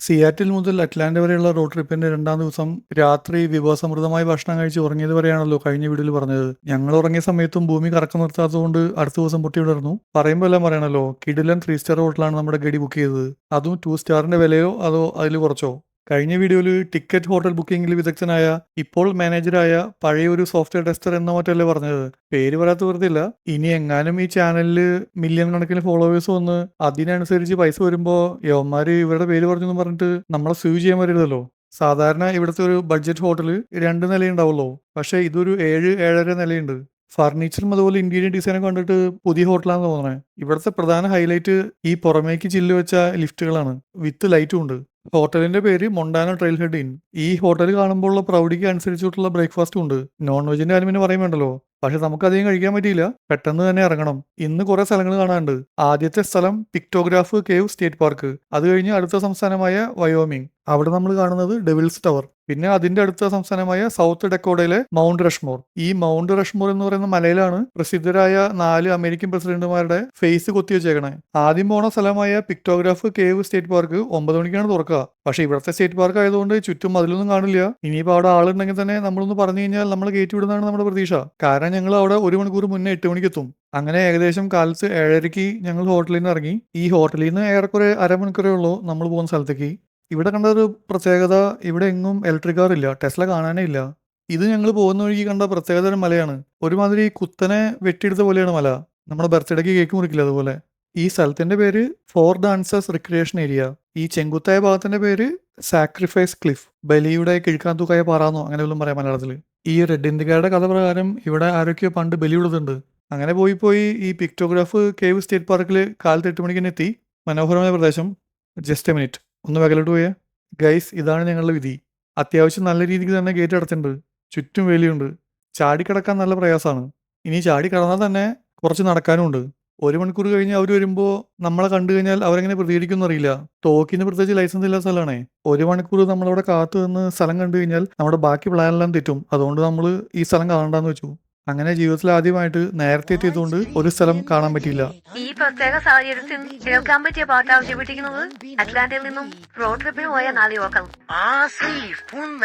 Seattle മുതൽ Atlanta വരെയുള്ള road ട്രിപ്പിന്റെ രണ്ടാം ദിവസം രാത്രി വിഭവസമൃദ്ധമായി ഭക്ഷണം കഴിച്ച് ഉറങ്ങിയത് വരെയാണല്ലോ കഴിഞ്ഞ വീഡിയോയിൽ പറഞ്ഞത്. ഞങ്ങൾ ഉറങ്ങിയ സമയത്തും ഭൂമി കറക്കം നിർത്താത്തതുകൊണ്ട് അടുത്ത ദിവസം പൊട്ടി വിടർന്നു. പറയുമ്പോൾ എല്ലാം പറയണല്ലോ കിഡിലൻ ത്രീ സ്റ്റാർ ഹോട്ടലാണ് നമ്മുടെ ഗഡി ബുക്ക് ചെയ്തത്. അതും ടു സ്റ്റാറിന്റെ വിലയോ അതോ അതിൽ കുറച്ചോ? കഴിഞ്ഞ വീഡിയോയിൽ ടിക്കറ്റ് ഹോട്ടൽ ബുക്കിംഗിൽ വിദഗ്ധനായ ഇപ്പോൾ മാനേജറായ പഴയ ഒരു സോഫ്റ്റ്വെയർ ടെസ്റ്റർ എന്ന മറ്റല്ലേ പറഞ്ഞത്? പേര് പറയാത്ത വെറുതെയില്ല. ഇനി എങ്ങാനും ഈ ചാനലിൽ മില്യൺ കണക്കിന് ഫോളോവേഴ്സ് വന്ന് അതിനനുസരിച്ച് പൈസ വരുമ്പോൾ യവന്മാർ ഇവരുടെ പേര് പറഞ്ഞു എന്ന് പറഞ്ഞിട്ട് നമ്മളെ സ്യൂ ചെയ്യാൻ വരരുതല്ലോ സാധാരണ ഇവിടുത്തെ ഒരു ബഡ്ജറ്റ് ഹോട്ടൽ രണ്ട് നിലയുണ്ടാവുള്ളൂ. പക്ഷേ ഇതൊരു ഏഴ് ഏഴര നിലയുണ്ട്. ഫർണിച്ചറും അതുപോലെ ഇന്റീരിയർ ഡിസൈനും കണ്ടിട്ട് പുതിയ ഹോട്ടലാണെന്ന് തോന്നണേ. ഇവിടുത്തെ പ്രധാന ഹൈലൈറ്റ് ഈ പുറമേക്ക് ചില്ല് വെച്ച ലിഫ്റ്റുകളാണ് വിത്ത് ലൈറ്റും ഉണ്ട്. ഹോട്ടലിന്റെ പേര് മൊണ്ടാന ട്രെയിൽ ഹെഡ് ഇൻ ഈ ഹോട്ടൽ കാണുമ്പോൾ ഉള്ള പ്രൗഢിക്ക് അനുസരിച്ചിട്ടുള്ള ബ്രേക്ക്ഫാസ്റ്റും ഉണ്ട്. നോൺ വെജിന്റെ കാര്യം പിന്നെ പറയാൻ വേണ്ടല്ലോ പക്ഷെ നമുക്ക് അധികം കഴിക്കാൻ പറ്റിയില്ല. പെട്ടെന്ന് തന്നെ ഇറങ്ങണം. ഇന്ന് കുറെ സ്ഥലങ്ങൾ കാണാനുണ്ട്. ആദ്യത്തെ സ്ഥലം പിക്ടോഗ്രാഫ് കേവ് സ്റ്റേറ്റ് പാർക്ക് അത് കഴിഞ്ഞ് അടുത്ത സംസ്ഥാനമായ വയോമിംഗ് അവിടെ നമ്മൾ കാണുന്നത് ഡെവിൽസ് ടവർ പിന്നെ അതിന്റെ അടുത്ത സംസ്ഥാനമായ സൗത്ത് ഡെക്കോഡയിലെ മൗണ്ട് റഷ്മോർ. ഈ മൗണ്ട് റഷ്മോർ എന്ന് പറയുന്ന മലയിലാണ് പ്രസിദ്ധരായ നാല് അമേരിക്കൻ പ്രസിഡന്റുമാരുടെ ഫേസ് കൊത്തി വെച്ചേക്കണേ. ആദ്യം പോണ സ്ഥലമായ പിക്ടോഗ്രാഫ് കേവ് സ്റ്റേറ്റ് പാർക്ക് ഒമ്പത് മണിക്കാണ് തുറക്കുക. പക്ഷേ ഇവിടുത്തെ സ്റ്റേറ്റ് പാർക്ക് ആയതുകൊണ്ട് ചുറ്റും അതിലൊന്നും കാണില്ല. ഇനിയിപ്പോൾ അവിടെ ആളുണ്ടെങ്കിൽ തന്നെ നമ്മളൊന്ന് പറഞ്ഞു കഴിഞ്ഞാൽ നമ്മൾ കയറ്റി വിടുന്നതാണ് നമ്മുടെ പ്രതീക്ഷ. കാരണം ഞങ്ങൾ അവിടെ ഒരു മണിക്കൂർ മുന്നേ എട്ട് മണിക്ക് എത്തും അങ്ങനെ ഏകദേശം കാലത്ത് ഏഴരയ്ക്ക് ഞങ്ങൾ ഹോട്ടലിൽ നിന്ന് ഇറങ്ങി. ഈ ഹോട്ടലിൽ നിന്ന് ഏറെക്കുറെ അരമണിക്കൂറേ ഉള്ളൂ നമ്മൾ പോകുന്ന സ്ഥലത്തേക്ക്. ഇവിടെ കണ്ട ഒരു പ്രത്യേകത ഇവിടെ എങ്ങും ഇലക്ട്രിക് കാർ ഇല്ല ടെസ്ല കാണാനേ ഇല്ല. ഇത് ഞങ്ങൾ പോകുന്ന വഴിക്ക് കണ്ട പ്രത്യേകത ഒരു മലയാണ്. ഒരുമാതിരി കുത്തനെ വെട്ടിയെടുത്ത പോലെയാണ് മല. നമ്മുടെ ബർത്ത്ഡേക്ക് കേക്ക് മുറിക്കില്ല അതുപോലെ. ഈ സ്ഥലത്തിന്റെ പേര് ഫോർ ഡാൻസേഴ്സ് റിക്രിയേഷൻ ഏരിയ ഈ ചെങ്കുത്തായ ഭാഗത്തിന്റെ പേര് സാക്രിഫൈസ് ക്ലിഫ് ബലിയുടെ കിഴക്കാൻ തൂക്കായ പാറാന്നോ അങ്ങനെ വല്ലതും പറയാം മലയാളത്തിൽ ഈ റെഡ് ഇന്ത്യക്കാരുടെ കഥ പ്രകാരം ഇവിടെ ആരൊക്കെയോ പണ്ട് ബലി കൊടുത്തിട്ടുണ്ട്. അങ്ങനെ പോയി പോയി ഈ പിക്ടോഗ്രാഫ് കേവ് സ്റ്റേറ്റ് പാർക്കിൽ കാലത്ത് എട്ട് മണിക്ക് തന്നെ എത്തി. മനോഹരമായ പ്രദേശം. ജസ്റ്റ് എ മിനിറ്റ് ഒന്ന് വകലോട്ട് പോയേ. ഗൈസ് ഇതാണ് ഞങ്ങളുടെ വിധി. അത്യാവശ്യം നല്ല രീതിക്ക് തന്നെ ഗേറ്റ് അടച്ചിട്ടുണ്ട്. ചുറ്റും വേലിയുണ്ട്. ചാടിക്കിടക്കാൻ നല്ല പ്രയാസമാണ്. ഇനി ചാടി കടന്നാൽ തന്നെ കുറച്ച് നടക്കാനുമുണ്ട് ഒരു മണിക്കൂർ കഴിഞ്ഞ് അവർ വരുമ്പോൾ നമ്മളെ കണ്ടു കഴിഞ്ഞാൽ അവരെങ്ങനെ പ്രതികരിക്കും അറിയില്ല. തോക്കിന് പ്രത്യേകിച്ച് ലൈസൻസ് ഇല്ലാത്ത സ്ഥലമാണേ. ഒരു മണിക്കൂർ നമ്മളവിടെ കാത്തു നിന്ന് സ്ഥലം കണ്ടു കഴിഞ്ഞാൽ നമ്മുടെ ബാക്കി പ്ലാനെല്ലാം തെറ്റും. അതുകൊണ്ട് നമ്മൾ ഈ സ്ഥലം കാണണ്ടെന്ന് വെച്ചു. അങ്ങനെ ജീവിതത്തിൽ ആദ്യമായിട്ട് നേരത്തെ എത്തിയതുകൊണ്ട് ഒരു സ്ഥലം കാണാൻ പറ്റിയില്ല. ഈ പ്രത്യേക സാഹചര്യത്തിൽ കേൾക്കാൻ പറ്റിയ പാട്ട് ആവശ്യപ്പെട്ടിരിക്കുന്നത് അറ്റ്ലാന്റയിൽ നിന്നും റോഡ് ട്രിപ്പിന് പോയ നാല് യുവാക്കൾ. ആസിഫ് ചിന്ന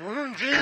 മൂഞ്ചി